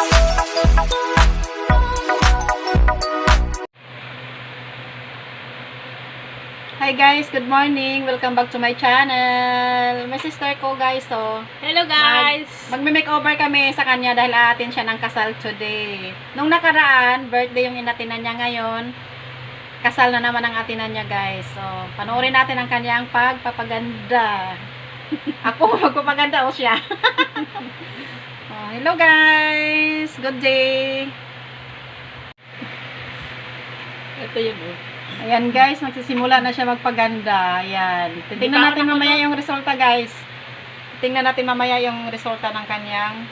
Hi guys, good morning. Welcome back to my channel. My sister ko guys, so Hello guys! magme-makeover kami sa kanya dahil atin siya ng kasal today. Nung nakaraan, birthday yung inatinan niya ngayon. Kasal na naman ang atinan niya guys. So, panoorin natin ang kanyang pagpapaganda. Ako magpapaganda o siya. hello guys! Good day! Ito yun oh. Ayan guys, magsisimula na siya magpaganda. Ayan. Titingnan natin mamaya yung resulta guys. Tingnan natin mamaya yung resulta ng kanyang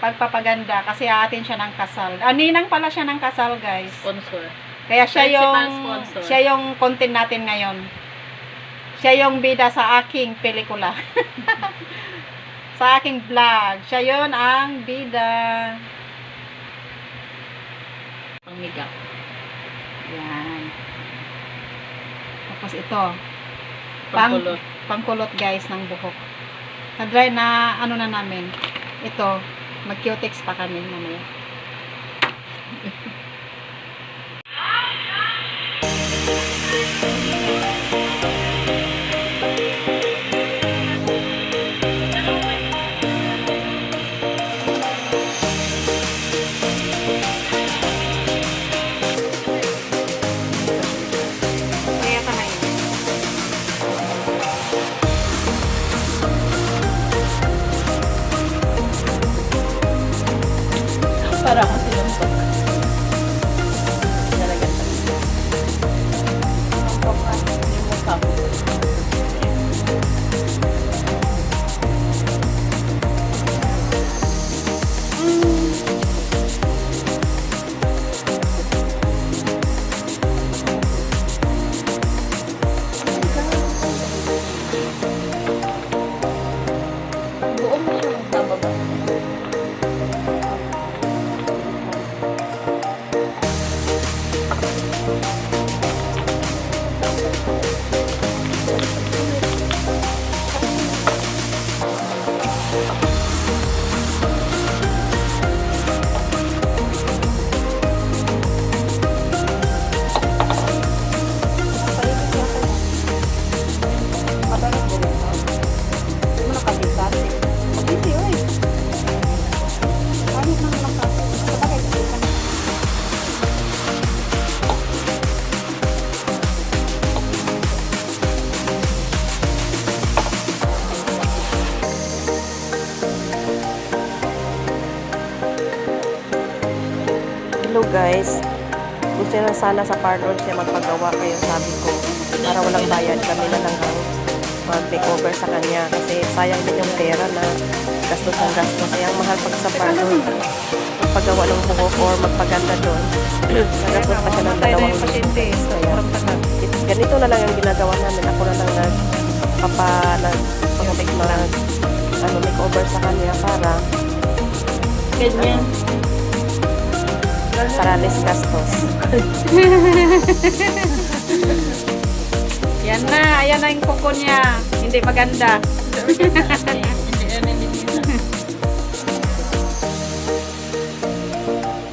pagpapaganda kasi aatin siya ng kasal. Ah, ninang pala siya ng kasal guys. Sponsor. Kaya siya yung sponsor. siya yung content natin ngayon. Siya yung bida sa aking pelikula. sa aking vlog. Siya yon ang bida. Pang makeup. Yan. Tapos ito. Pang, Pangkulot. pangkulot guys ng buhok. Na-dry na ano na namin. Ito. Mag-cutex pa kami mamaya. sana sa parlor siya magpagawa kayo sabi ko. Para walang bayad kami na lang ang mag-makeover sa kanya. Kasi sayang din yung pera na gastos ang gastos. Kaya ang mahal pag sa parlor. Magpagawa ng buhok or magpaganda doon. Nagastos pa siya ng dalawang. Kaya, ganito na lang yung ginagawa namin. Ako na lang nag papa nag mag, ano, makeover sa kanya para Ganyan. para less gastos. Yan na. Ayan na yung kuko niya. Hindi maganda.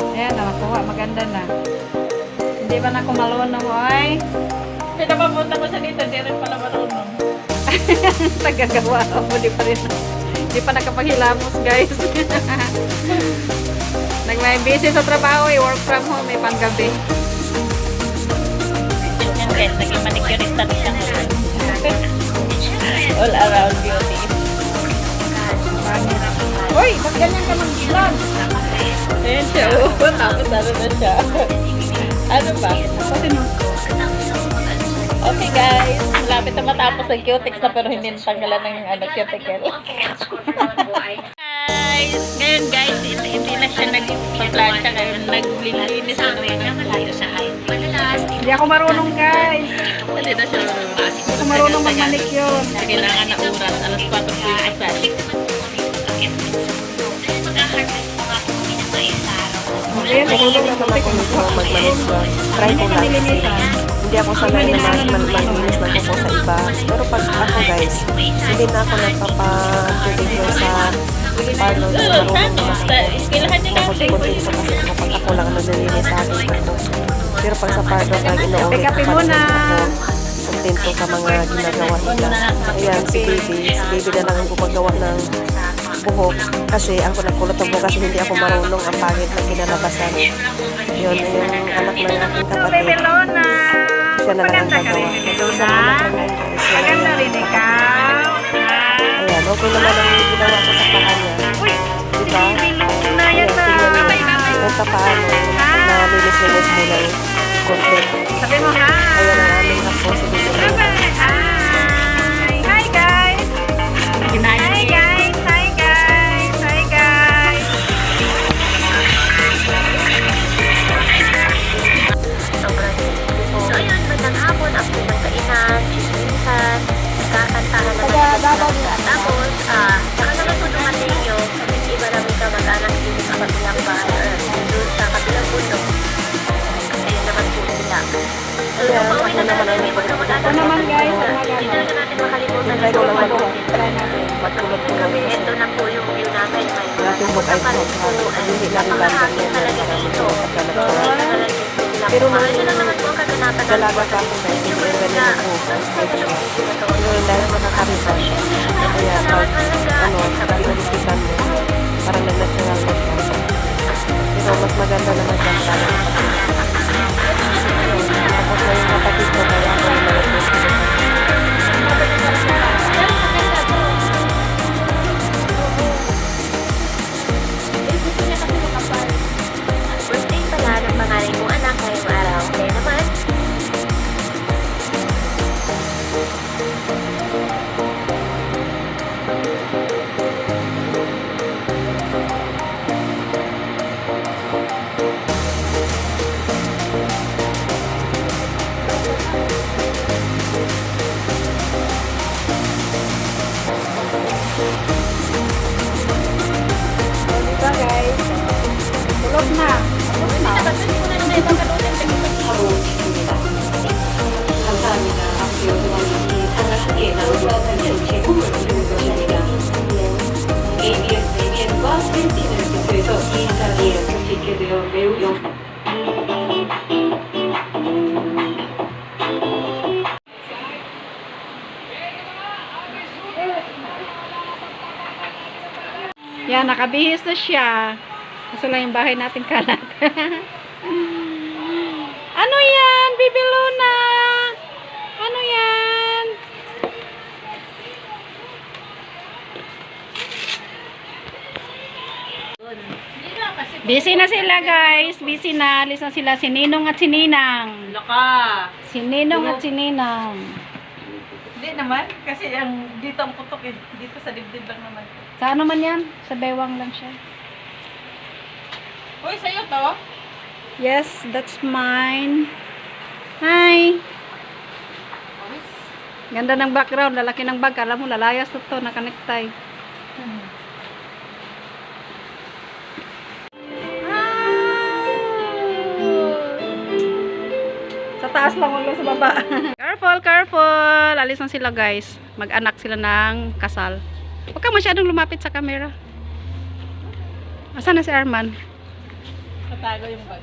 Ayan na. Nakuha. Maganda na. Hindi ba na kumalon na mo ay? Pinapapunta ko siya dito, di rin pala marunong. Tagagawa mo. Di pa rin. Di pa nakapaghilamos guys. Nagmay busy sa trabaho. eh. Work from home. May panggabi. Yan guys, naging manicurista na siya ngayon. All around beauty. Uy! Ba't ganyan ka ng vlog? Ayan siya, oh. Tapos ano na siya. Ano ba? Pati mo. Okay guys, malapit na matapos ang cutex na pero hindi natanggalan ng ano, cuticle. guys, ngayon guys, hindi, hindi na siya nagpa-plancha ngayon, naglilinis na naman sa Hindi ako marunong guys. Hindi na siya Hindi ako marunong mag-manicure. Kailangan na oras, alas 4 po yung kasal. Ayan, Marunong naman ako nito mag-manicure. Try ko lang kasi hindi ako sanay na mag mag maglinis ng kuko sa iba. Pero pag ako guys, hindi na ako nagpapa-pedicure sa parlor. Oo, Marunong naman Sa ako. pag lang naglilinis sa akin ko. Pero pag sa parlor na inuuwi ko pa rin ako kontento sa mga ginagawa nila. Ayan, si baby. Si baby na lang ang gumagawa ng buhok. Kasi ang nagkulot ng buhok kasi hindi ako marunong ang pangit na kinalabasan. Yun, yung anak ng aking kapatid. Siya na lang ang gagawa. Guys. Siya lang ang rin ikaw. Okay naman ang ginawa ko sa paa niya. Diba? Ayan, tingnan mo. Yung sa paa mo, nalinis-linis mo ng konti. Ayan ang aming Try ko lang yung mag Try natin. matulog-tulog kami, kasi ito na po yung view namin. Pa rin po. pag hindi namin Napakahangin landan talaga yan. dito. Pero nung nung lang naman po kaganapan dalaga ka ako ko ganyan buhok. Ang straight siya. Pero dahil makakarisan, kaya pag ano, pinalipitan mo, parang nag-natural na siya. Pero mas maganda naman siya sa Yan, nakabihis na siya. Gusto lang yung bahay natin kalat. ano yan, Bibi Luna? Ano yan? Busy na sila guys. Busy na. Alis na sila. Si Ninong at si Ninang. Laka. Si Ninong at si Ninang. Hindi naman. Kasi ang dito ang putok eh. Dito sa dibdib lang naman. Sa ano man yan? Sa bewang lang siya. Uy, sa'yo to? Yes, that's mine. Hi! Ganda ng background, lalaki ng bag. Alam mo, lalayas na to, nakanektay. Sa taas lang, wala sa baba. careful, careful! Alis na sila guys. Mag-anak sila ng kasal. Huwag ka masyadong lumapit sa camera. Asan na si Arman? Natago yung bag.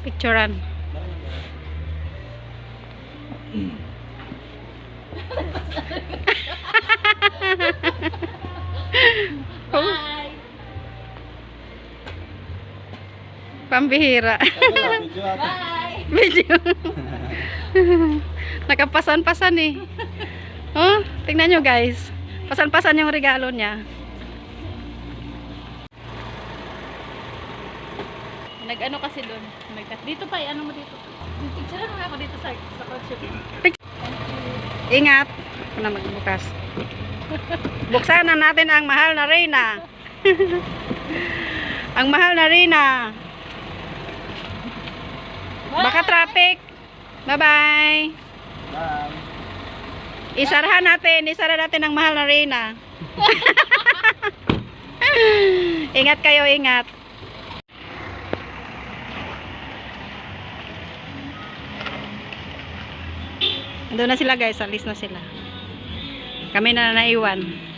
Picturean. Bye! Pambihira. Bye! Video. Nakapasan-pasan eh. Oh, tingnan nyo guys. Pasan-pasan yung regalo niya. Nag-ano kasi doon. Dito pa, ano mo dito? Picture mo ako dito sa, sa kotse. Ingat. Ako na magbukas. Buksan na natin ang mahal na Reyna. ang mahal na Reyna. Baka traffic. Bye-bye. Bye. Isarahan natin. Isara natin ang mahal na Reyna. ingat kayo, ingat. Doon na sila guys. Alis na sila. Kami na naiwan.